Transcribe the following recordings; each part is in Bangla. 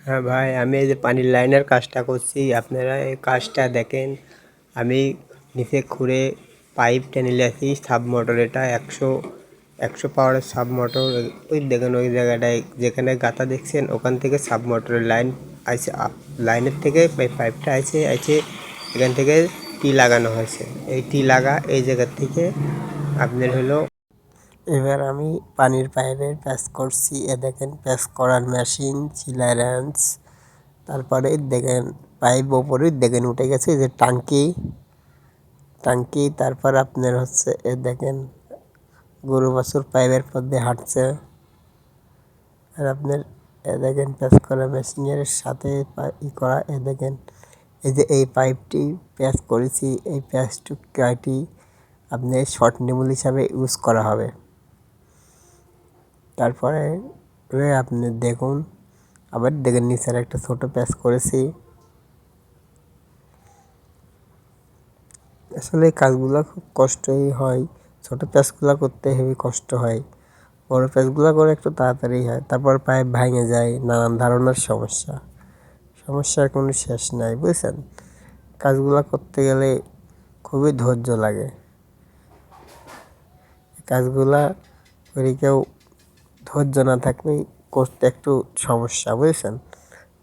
হ্যাঁ ভাই, আমি এই যে পানির লাইনের কাজটা করছি, আপনারা এই কাজটা দেখেন। আমি নিচে খুঁড়ে পাইপ টেনে নিয়েছি সাব মোটর এটা একশো একশো পাওয়ারের সাব মোটর। ওই দেখেন ওই জায়গাটায়, যেখানে গাতা দেখছেন, ওখান থেকে সাব মোটরের লাইন আছে লাইনের থেকে পাইপটা আছে আছে এখান থেকে টি লাগানো হয়েছে। এই টি লাগা, এই জায়গার থেকে আপনার হলো এবার আমি পানির পাইপের প্যাচ করছি। এ দেখেন, প্যাচ করার মেশিন চিলারেন্স তারপরে দেখেন, পাইপ ওপরে দেখেন উঠে গেছে যে টাঙ্কি। টাঙ্কি, তারপর আপনার হচ্ছে, এ দেখেন, গরু বাছুর পাইপের মধ্যে হাঁটছে। আর আপনার, এ দেখেন, প্যাচ করা মেশিনের সাথে ই করা, এ দেখেন, এই যে এই পাইপটি প্যাচ করেছি, এই প্যাচটি আপনার শর্ট নেমুল হিসাবে ইউজ করা হবে। তারপরে আপনি দেখুন, আবার দেখেন নিচের একটা ছোট প্যাচ করেছি। আসলে এই কাজগুলো খুব কষ্টই হয়। ছোট প্যাচগুলো করতে হেবি কষ্ট হয়। বড় প্যাচগুলো করে একটু তাড়াতাড়ি হয়, তারপর পায়ে ভেঙে যায়, নানান ধরনের সমস্যা। সমস্যার কোনো শেষ নাই, বুঝছেন? কাজগুলো করতে গেলে খুবই ধৈর্য লাগে। কাজগুলা করে কেউ ধৈর্য না থাকলে করতে একটু সমস্যা, বুঝেছেন?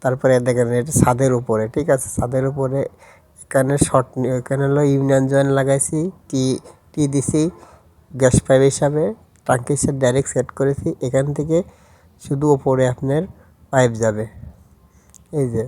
তারপরে দেখেন এটা ছাদের উপরে, ঠিক আছে? ছাদের উপরে এখানে শর্ট এখানে হলো ইউনিয়ন জয়েন লাগাইছি, টি টি দিছি, গ্যাস পাইপ হিসাবে টাঙ্কি সেট ডাইরেক্ট সেট করেছি, এখান থেকে শুধু ওপরে আপনার পাইপ যাবে। এই যে